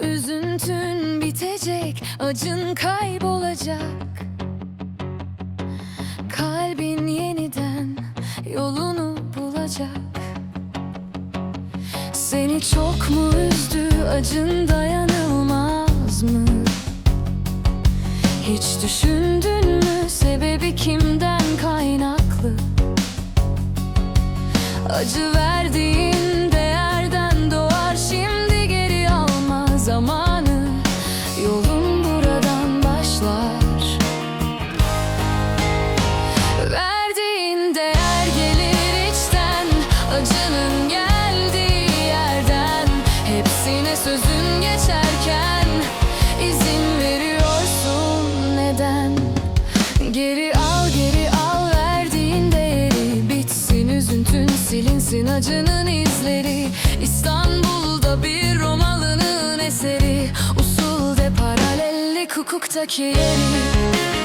Üzüntün bitecek, acın kaybolacak Kalbin yeniden yolunu bulacak Seni çok mu üzdü, acın dayanılmaz mı? Hiç düşündün mü sebebi kimden kaynaklı? Acı verdiğin zamanı Yolun buradan başlar. Verdiğin değer gelir içten Acının geldiği yerden. Hepsine sözün geçerken izin veriyorsun neden? Geri al geri al verdiğin değeri. Bitsin üzüntün silinsin acının izleri. İstanbul'da bir hukuktaki yeri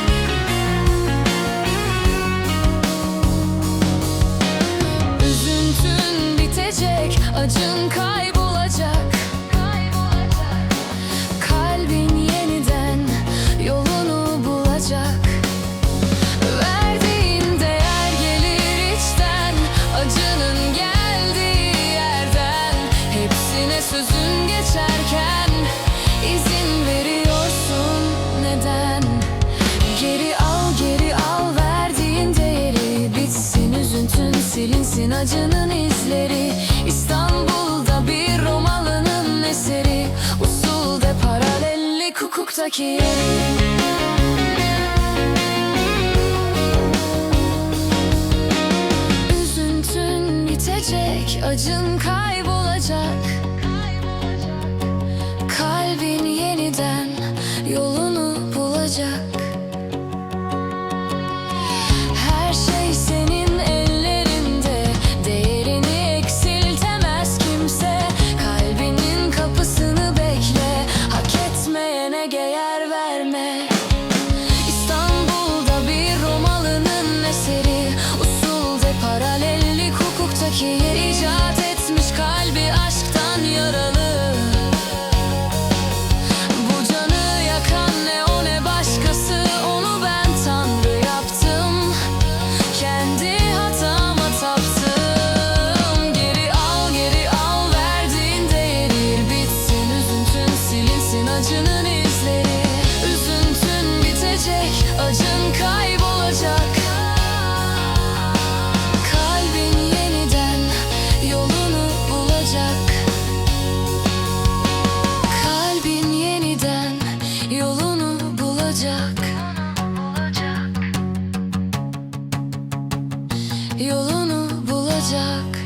acının izleri İstanbul'da bir Romalı'nın eseri Usulde paralellik hukuktaki yeri Üzüntün bitecek, acın kaybolacak. Kalbin yeniden yolunu bulacak acın kaybolacak. Kalbin yeniden yolunu bulacak. Kalbin yeniden yolunu bulacak. Yolunu bulacak